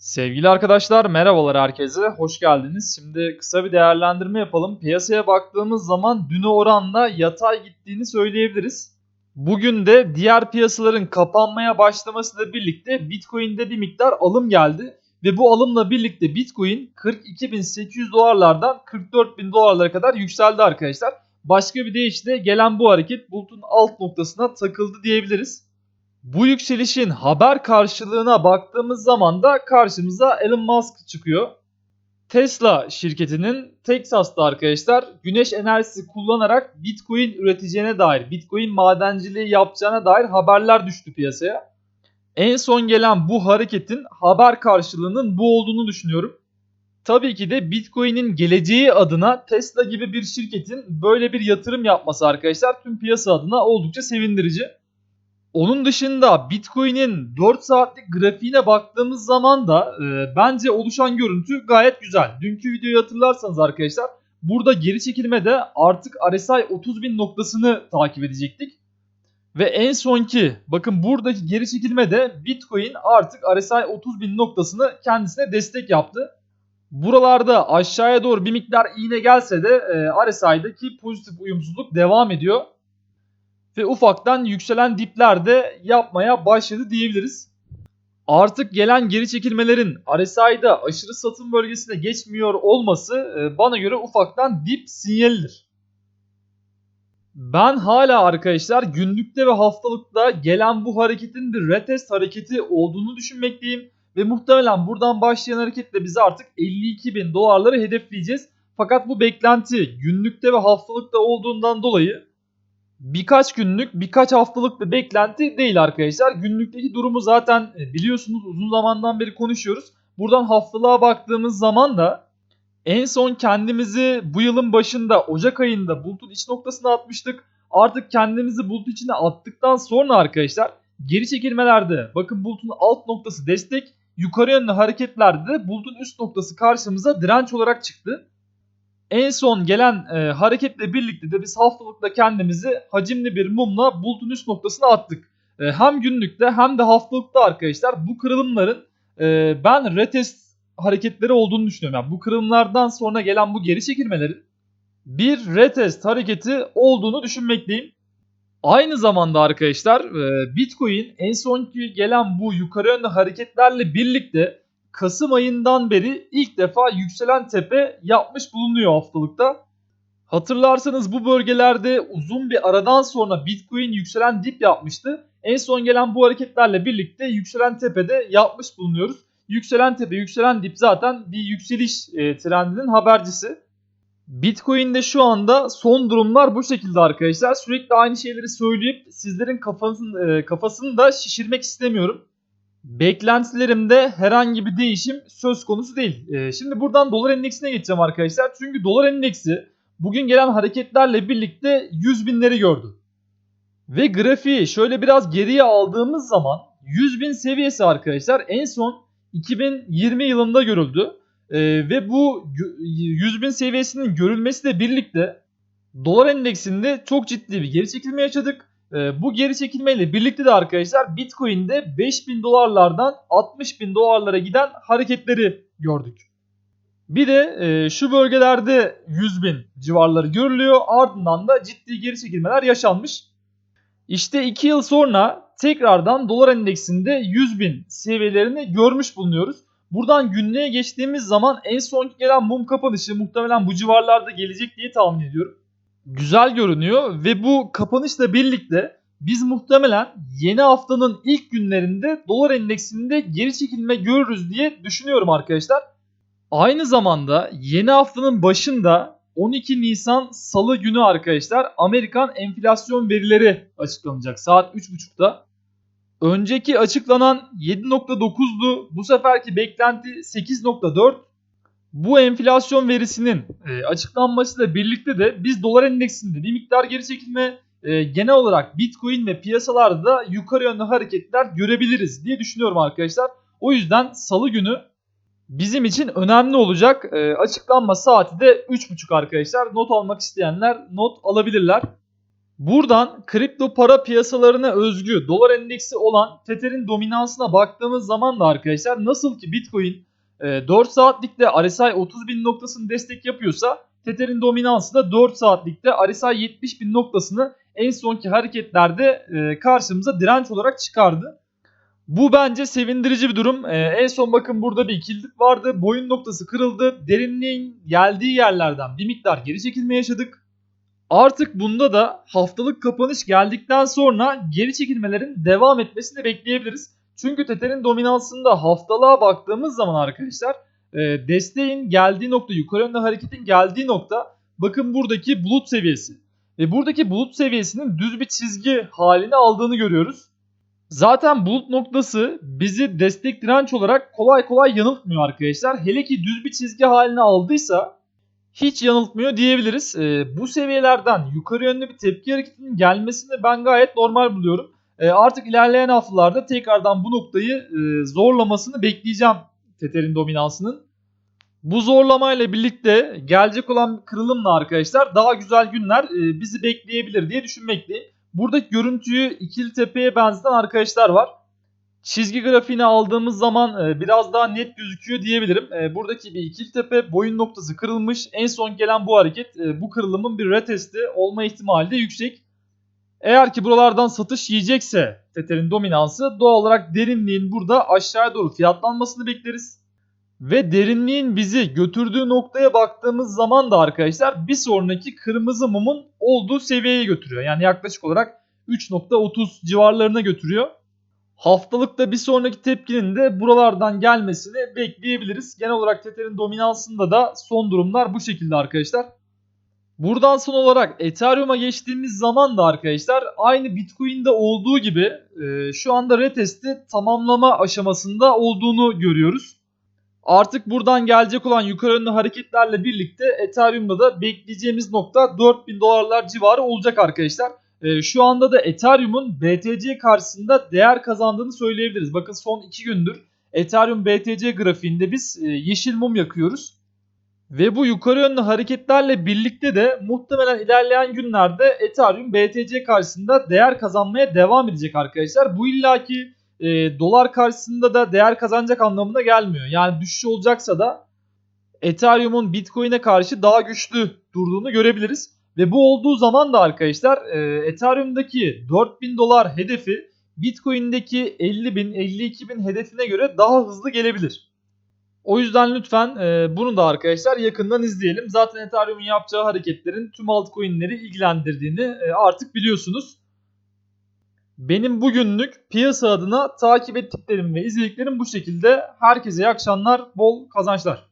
Sevgili arkadaşlar merhabalar herkese. Hoş geldiniz. Şimdi kısa bir değerlendirme yapalım. Piyasaya baktığımız zaman düne oranla yatay gittiğini söyleyebiliriz. Bugün de diğer piyasaların kapanmaya başlamasıyla birlikte Bitcoin'de bir miktar alım geldi. Ve bu alımla birlikte Bitcoin 42.800 dolarlardan 44.000 dolarlara kadar yükseldi arkadaşlar. Başka bir deyişle gelen bu hareket bulutun alt noktasına takıldı diyebiliriz. Bu yükselişin haber karşılığına baktığımız zaman da karşımıza Elon Musk çıkıyor. Tesla şirketinin Texas'ta arkadaşlar güneş enerjisi kullanarak Bitcoin üreteceğine dair, Bitcoin madenciliği yapacağına dair haberler düştü piyasaya. En son gelen bu hareketin haber karşılığının bu olduğunu düşünüyorum. Tabii ki de Bitcoin'in geleceği adına Tesla gibi bir şirketin böyle bir yatırım yapması arkadaşlar tüm piyasa adına oldukça sevindirici. Onun dışında Bitcoin'in 4 saatlik grafiğine baktığımız zaman da e, bence oluşan görüntü gayet güzel. Dünkü videoyu hatırlarsanız arkadaşlar burada geri çekilmede artık RSI 30.000 noktasını takip edecektik. Ve en sonki bakın buradaki geri çekilmede Bitcoin artık RSI 30.000 noktasını kendisine destek yaptı. Buralarda aşağıya doğru bir miktar iğne gelse de e, RSI'daki pozitif uyumsuzluk devam ediyor ve ufaktan yükselen dipler de yapmaya başladı diyebiliriz. Artık gelen geri çekilmelerin RSI'da aşırı satım bölgesine geçmiyor olması e, bana göre ufaktan dip sinyalidir. Ben hala arkadaşlar günlükte ve haftalıkta gelen bu hareketin bir retest hareketi olduğunu düşünmekteyim. Ve muhtemelen buradan başlayan hareketle biz artık 52 bin dolarları hedefleyeceğiz. Fakat bu beklenti günlükte ve haftalıkta olduğundan dolayı birkaç günlük, birkaç haftalık bir beklenti değil arkadaşlar. Günlükteki durumu zaten e, biliyorsunuz uzun zamandan beri konuşuyoruz. Buradan haftalığa baktığımız zaman da en son kendimizi bu yılın başında Ocak ayında bulutun iç noktasına atmıştık. Artık kendimizi bulut içine attıktan sonra arkadaşlar geri çekilmelerde bakın bulutun alt noktası destek, yukarı yönlü hareketlerde de bulutun üst noktası karşımıza direnç olarak çıktı. En son gelen e, hareketle birlikte de biz haftalıkta kendimizi hacimli bir mumla bulutun üst noktasına attık. E, hem günlükte hem de haftalıkta arkadaşlar bu kırılımların e, ben retest hareketleri olduğunu düşünüyorum. Yani bu kırılımlardan sonra gelen bu geri çekilmelerin bir retest hareketi olduğunu düşünmekteyim. Aynı zamanda arkadaşlar e, Bitcoin en sonki gelen bu yukarı yönlü hareketlerle birlikte Kasım ayından beri ilk defa yükselen tepe yapmış bulunuyor haftalıkta. Hatırlarsanız bu bölgelerde uzun bir aradan sonra Bitcoin yükselen dip yapmıştı. En son gelen bu hareketlerle birlikte yükselen tepede yapmış bulunuyoruz. Yükselen tepe, yükselen dip zaten bir yükseliş e, trendinin habercisi. Bitcoin'de şu anda son durumlar bu şekilde arkadaşlar. Sürekli aynı şeyleri söyleyip sizlerin kafasını, e, kafasını da şişirmek istemiyorum. Beklentilerimde herhangi bir değişim söz konusu değil. Ee, şimdi buradan dolar endeksine geçeceğim arkadaşlar. Çünkü dolar endeksi bugün gelen hareketlerle birlikte 100 binleri gördü. Ve grafiği şöyle biraz geriye aldığımız zaman 100 bin seviyesi arkadaşlar en son 2020 yılında görüldü. Ee, ve bu 100 bin seviyesinin görülmesiyle birlikte dolar endeksinde çok ciddi bir geri çekilme yaşadık. E, bu geri çekilmeyle birlikte de arkadaşlar Bitcoin'de 5000 dolarlardan 60 bin dolarlara giden hareketleri gördük. Bir de e, şu bölgelerde 100 bin civarları görülüyor. Ardından da ciddi geri çekilmeler yaşanmış. İşte 2 yıl sonra tekrardan dolar endeksinde 100 bin seviyelerini görmüş bulunuyoruz. Buradan günlüğe geçtiğimiz zaman en son gelen mum kapanışı muhtemelen bu civarlarda gelecek diye tahmin ediyorum güzel görünüyor ve bu kapanışla birlikte biz muhtemelen yeni haftanın ilk günlerinde dolar endeksinde geri çekilme görürüz diye düşünüyorum arkadaşlar. Aynı zamanda yeni haftanın başında 12 Nisan Salı günü arkadaşlar Amerikan enflasyon verileri açıklanacak saat 3.30'da. Önceki açıklanan 7.9'du. Bu seferki beklenti 8.4. Bu enflasyon verisinin e, açıklanmasıyla birlikte de biz dolar endeksinde bir miktar geri çekilme e, genel olarak Bitcoin ve piyasalarda da yukarı yönlü hareketler görebiliriz diye düşünüyorum arkadaşlar. O yüzden salı günü bizim için önemli olacak. E, açıklanma saati de 3.30 arkadaşlar. Not almak isteyenler not alabilirler. Buradan kripto para piyasalarına özgü dolar endeksi olan Tether'in dominansına baktığımız zaman da arkadaşlar nasıl ki Bitcoin e, 4 saatlikte RSI 30 bin noktasını destek yapıyorsa Tether'in dominansı da 4 saatlikte RSI 70 bin noktasını en sonki hareketlerde e, karşımıza direnç olarak çıkardı. Bu bence sevindirici bir durum. E, en son bakın burada bir ikililik vardı. Boyun noktası kırıldı. Derinliğin geldiği yerlerden bir miktar geri çekilme yaşadık. Artık bunda da haftalık kapanış geldikten sonra geri çekilmelerin devam etmesini bekleyebiliriz. Çünkü Tether'in dominansında haftalığa baktığımız zaman arkadaşlar e, desteğin geldiği nokta, yukarı yönlü hareketin geldiği nokta bakın buradaki bulut seviyesi. Ve buradaki bulut seviyesinin düz bir çizgi halini aldığını görüyoruz. Zaten bulut noktası bizi destek direnç olarak kolay kolay yanıltmıyor arkadaşlar. Hele ki düz bir çizgi halini aldıysa hiç yanıltmıyor diyebiliriz. Ee, bu seviyelerden yukarı yönlü bir tepki hareketinin gelmesini ben gayet normal buluyorum. Ee, artık ilerleyen haftalarda tekrardan bu noktayı e, zorlamasını bekleyeceğim Tether'in dominansının. Bu zorlamayla birlikte gelecek olan kırılımla arkadaşlar daha güzel günler e, bizi bekleyebilir diye düşünmekteyim. Buradaki görüntüyü ikili tepeye benzeten arkadaşlar var. Çizgi grafiğini aldığımız zaman e, biraz daha net gözüküyor diyebilirim. E, buradaki bir ikili tepe boyun noktası kırılmış. En son gelen bu hareket e, bu kırılımın bir retesti olma ihtimali de yüksek. Eğer ki buralardan satış yiyecekse Tether'in dominansı doğal olarak derinliğin burada aşağıya doğru fiyatlanmasını bekleriz. Ve derinliğin bizi götürdüğü noktaya baktığımız zaman da arkadaşlar bir sonraki kırmızı mumun olduğu seviyeye götürüyor. Yani yaklaşık olarak 3.30 civarlarına götürüyor. Haftalıkta bir sonraki tepkinin de buralardan gelmesini bekleyebiliriz. Genel olarak Tether'in dominansında da son durumlar bu şekilde arkadaşlar. Buradan son olarak Ethereum'a geçtiğimiz zaman da arkadaşlar aynı Bitcoin'de olduğu gibi e, şu anda retesti tamamlama aşamasında olduğunu görüyoruz. Artık buradan gelecek olan yukarı yönlü hareketlerle birlikte Ethereum'da da bekleyeceğimiz nokta 4000 dolarlar civarı olacak arkadaşlar. Ee, şu anda da Ethereum'un BTC karşısında değer kazandığını söyleyebiliriz. Bakın son 2 gündür Ethereum BTC grafiğinde biz e, yeşil mum yakıyoruz. Ve bu yukarı yönlü hareketlerle birlikte de muhtemelen ilerleyen günlerde Ethereum BTC karşısında değer kazanmaya devam edecek arkadaşlar. Bu illaki e, dolar karşısında da değer kazanacak anlamına gelmiyor. Yani düşüş olacaksa da Ethereum'un Bitcoin'e karşı daha güçlü durduğunu görebiliriz. Ve bu olduğu zaman da arkadaşlar e, Ethereum'daki 4000 dolar hedefi Bitcoin'deki 50 bin 52 bin hedefine göre daha hızlı gelebilir. O yüzden lütfen e, bunu da arkadaşlar yakından izleyelim. Zaten Ethereum'un yapacağı hareketlerin tüm altcoin'leri ilgilendirdiğini e, artık biliyorsunuz. Benim bugünlük piyasa adına takip ettiklerim ve izlediklerim bu şekilde. Herkese iyi akşamlar, bol kazançlar.